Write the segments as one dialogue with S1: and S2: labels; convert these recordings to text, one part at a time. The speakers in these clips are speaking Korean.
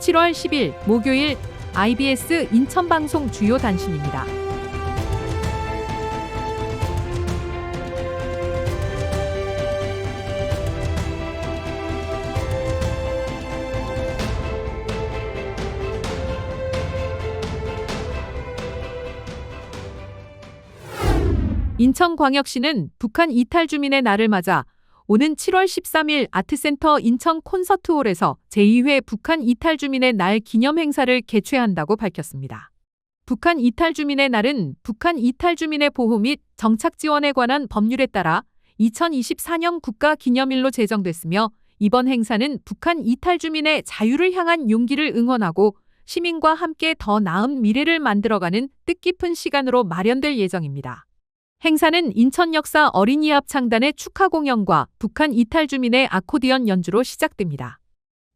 S1: 7월 10일 목요일 IBS 인천방송 주요 단신입니다. 인천광역시는 북한 이탈 주민의 날을 맞아 오는 7월 13일 아트센터 인천 콘서트홀에서 제2회 북한 이탈 주민의 날 기념 행사를 개최한다고 밝혔습니다. 북한 이탈 주민의 날은 북한 이탈 주민의 보호 및 정착 지원에 관한 법률에 따라 2024년 국가 기념일로 제정됐으며 이번 행사는 북한 이탈 주민의 자유를 향한 용기를 응원하고 시민과 함께 더 나은 미래를 만들어가는 뜻깊은 시간으로 마련될 예정입니다. 행사는 인천 역사 어린이 합창단의 축하 공연과 북한 이탈 주민의 아코디언 연주로 시작됩니다.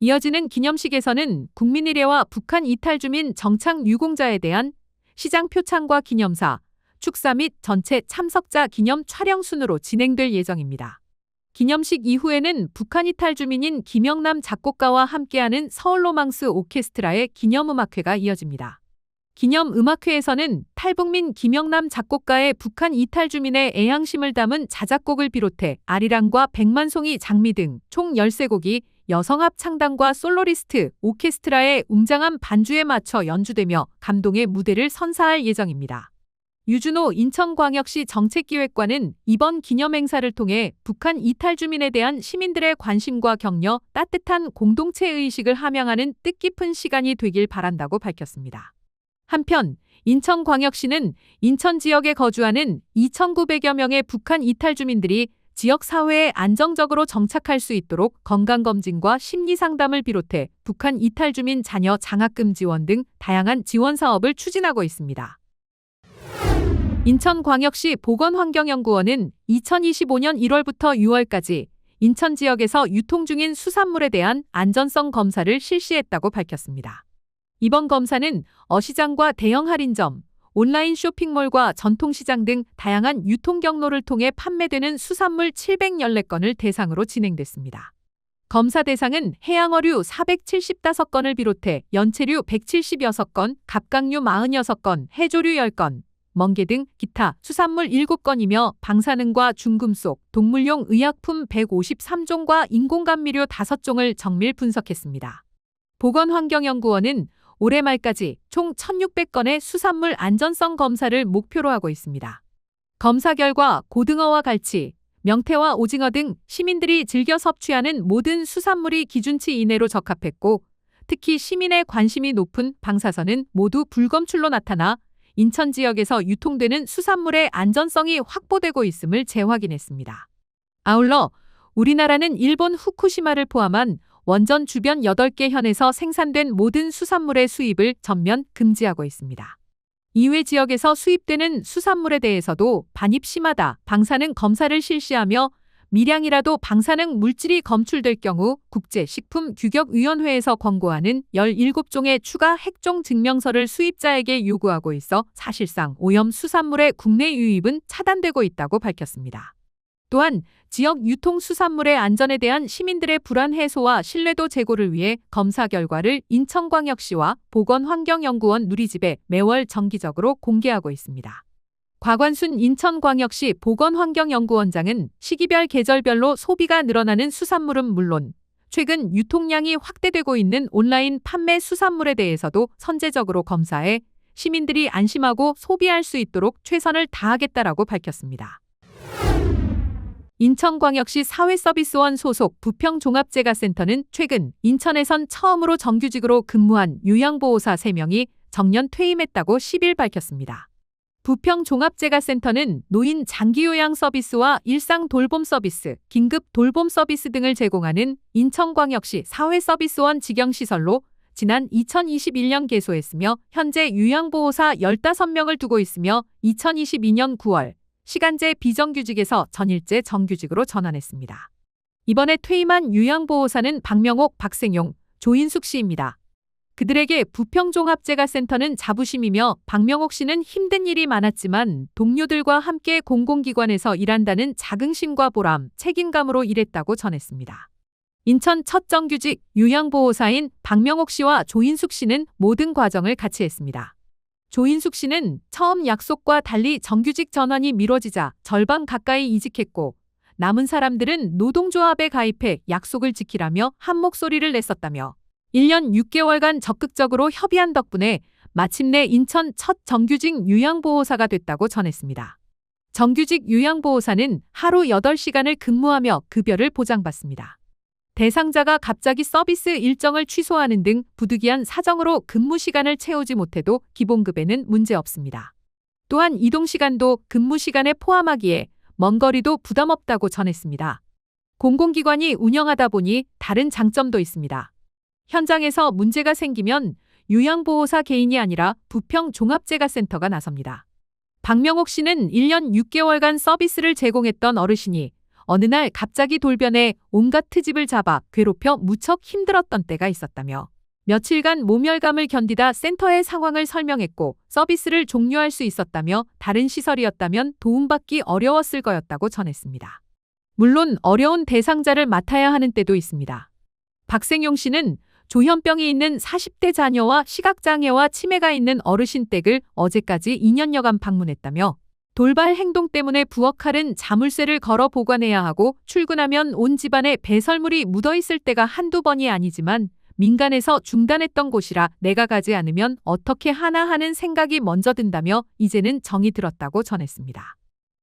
S1: 이어지는 기념식에서는 국민의례와 북한 이탈 주민 정착 유공자에 대한 시장 표창과 기념사, 축사 및 전체 참석자 기념 촬영 순으로 진행될 예정입니다. 기념식 이후에는 북한 이탈 주민인 김영남 작곡가와 함께하는 서울로망스 오케스트라의 기념음악회가 이어집니다. 기념 음악회에서는 탈북민 김영남 작곡가의 북한 이탈 주민의 애향심을 담은 자작곡을 비롯해 아리랑과 백만송이 장미 등 총 13곡이 여성합 창단과 솔로리스트, 오케스트라의 웅장한 반주에 맞춰 연주되며 감동의 무대를 선사할 예정입니다. 유준호 인천광역시 정책기획관은 이번 기념행사를 통해 북한 이탈 주민에 대한 시민들의 관심과 격려, 따뜻한 공동체 의식을 함양하는 뜻깊은 시간이 되길 바란다고 밝혔습니다. 한편 인천광역시는 인천 지역에 거주하는 2,900여 명의 북한 이탈 주민들이 지역 사회에 안정적으로 정착할 수 있도록 건강검진과 심리상담을 비롯해 북한 이탈 주민 자녀 장학금 지원 등 다양한 지원 사업을 추진하고 있습니다. 인천광역시 보건환경연구원은 2025년 1월부터 6월까지 인천 지역에서 유통 중인 수산물에 대한 안전성 검사를 실시했다고 밝혔습니다. 이번 검사는 어시장과 대형 할인점, 온라인 쇼핑몰과 전통시장 등 다양한 유통 경로를 통해 판매되는 수산물 714건을 대상으로 진행됐습니다. 검사 대상은 해양어류 475건을 비롯해 연체류 176건, 갑각류 46건, 해조류 10건, 멍게 등 기타 수산물 7건이며 방사능과 중금속, 동물용 의약품 153종과 인공감미료 5종을 정밀 분석했습니다. 보건환경연구원은 올해 말까지 총 1,600건의 수산물 안전성 검사를 목표로 하고 있습니다. 검사 결과 고등어와 갈치, 명태와 오징어 등 시민들이 즐겨 섭취하는 모든 수산물이 기준치 이내로 적합했고, 특히 시민의 관심이 높은 방사선은 모두 불검출로 나타나 인천 지역에서 유통되는 수산물의 안전성이 확보되고 있음을 재확인했습니다. 아울러 우리나라는 일본 후쿠시마를 포함한 원전 주변 8개 현에서 생산된 모든 수산물의 수입을 전면 금지하고 있습니다. 이외 지역에서 수입되는 수산물에 대해서도 반입 심하다, 방사능 검사를 실시하며 미량이라도 방사능 물질이 검출될 경우 국제식품규격위원회에서 권고하는 17종의 추가 핵종 증명서를 수입자에게 요구하고 있어 사실상 오염 수산물의 국내 유입은 차단되고 있다고 밝혔습니다. 또한 지역 유통 수산물의 안전에 대한 시민들의 불안 해소와 신뢰도 제고를 위해 검사 결과를 인천광역시와 보건환경연구원 누리집에 매월 정기적으로 공개하고 있습니다. 곽완순 인천광역시 보건환경연구원장은 시기별 계절별로 소비가 늘어나는 수산물은 물론 최근 유통량이 확대되고 있는 온라인 판매 수산물에 대해서도 선제적으로 검사해 시민들이 안심하고 소비할 수 있도록 최선을 다하겠다라고 밝혔습니다. 인천광역시 사회서비스원 소속 부평종합재가센터는 최근 인천에선 처음으로 정규직으로 근무한 요양보호사 3명이 정년 퇴임했다고 10일 밝혔습니다. 부평종합재가센터는 노인 장기요양 서비스와 일상 돌봄 서비스, 긴급 돌봄 서비스 등을 제공하는 인천광역시 사회서비스원 직영시설로 지난 2021년 개소했으며 현재 요양보호사 15명을 두고 있으며 2022년 9월 시간제 비정규직에서 전일제 정규직으로 전환했습니다. 이번에 퇴임한 요양보호사는 박명옥, 박생용, 조인숙 씨입니다. 그들에게 부평종합재가센터는 자부심이며 박명옥 씨는 힘든 일이 많았지만 동료들과 함께 공공기관에서 일한다는 자긍심과 보람, 책임감으로 일했다고 전했습니다. 인천 첫 정규직 요양보호사인 박명옥 씨와 조인숙 씨는 모든 과정을 같이 했습니다. 조인숙 씨는 처음 약속과 달리 정규직 전환이 미뤄지자 절반 가까이 이직했고 남은 사람들은 노동조합에 가입해 약속을 지키라며 한 목소리를 냈었다며 1년 6개월간 적극적으로 협의한 덕분에 마침내 인천 첫 정규직 요양보호사가 됐다고 전했습니다. 정규직 요양보호사는 하루 8시간을 근무하며 급여를 보장받습니다. 대상자가 갑자기 서비스 일정을 취소하는 등 부득이한 사정으로 근무 시간을 채우지 못해도 기본급에는 문제 없습니다. 또한 이동 시간도 근무 시간에 포함하기에 먼 거리도 부담 없다고 전했습니다. 공공기관이 운영하다 보니 다른 장점도 있습니다. 현장에서 문제가 생기면 요양보호사 개인이 아니라 부평 종합재가센터가 나섭니다. 박명옥 씨는 1년 6개월간 서비스를 제공했던 어르신이 어느 날 갑자기 돌변해 온갖 트집을 잡아 괴롭혀 무척 힘들었던 때가 있었다며 며칠간 모멸감을 견디다 센터의 상황을 설명했고 서비스를 종료할 수 있었다며 다른 시설이었다면 도움받기 어려웠을 거였다고 전했습니다. 물론 어려운 대상자를 맡아야 하는 때도 있습니다. 박생용 씨는 조현병이 있는 40대 자녀와 시각장애와 치매가 있는 어르신 댁을 어제까지 2년여간 방문했다며 돌발 행동 때문에 부엌칼은 자물쇠를 걸어 보관해야 하고 출근하면 온 집안에 배설물이 묻어 있을 때가 한두 번이 아니지만 민간에서 중단했던 곳이라 내가 가지 않으면 어떻게 하나 하는 생각이 먼저 든다며 이제는 정이 들었다고 전했습니다.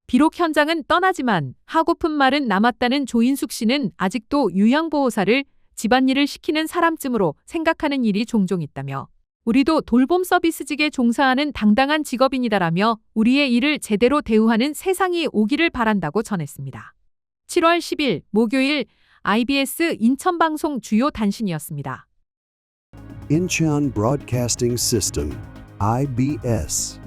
S1: 비록 현장은 떠나지만 하고픈 말은 남았다는 조인숙 씨는 아직도 요양보호사를 집안일을 시키는 사람쯤으로 생각하는 일이 종종 있다며 우리도 돌봄 서비스직에 종사하는 당당한 직업인이다라며 우리의 일을 제대로 대우하는 세상이 오기를 바란다고 전했습니다. 7월 10일 목요일 IBS 인천방송 주요 단신이었습니다.
S2: Incheon Broadcasting System, IBS.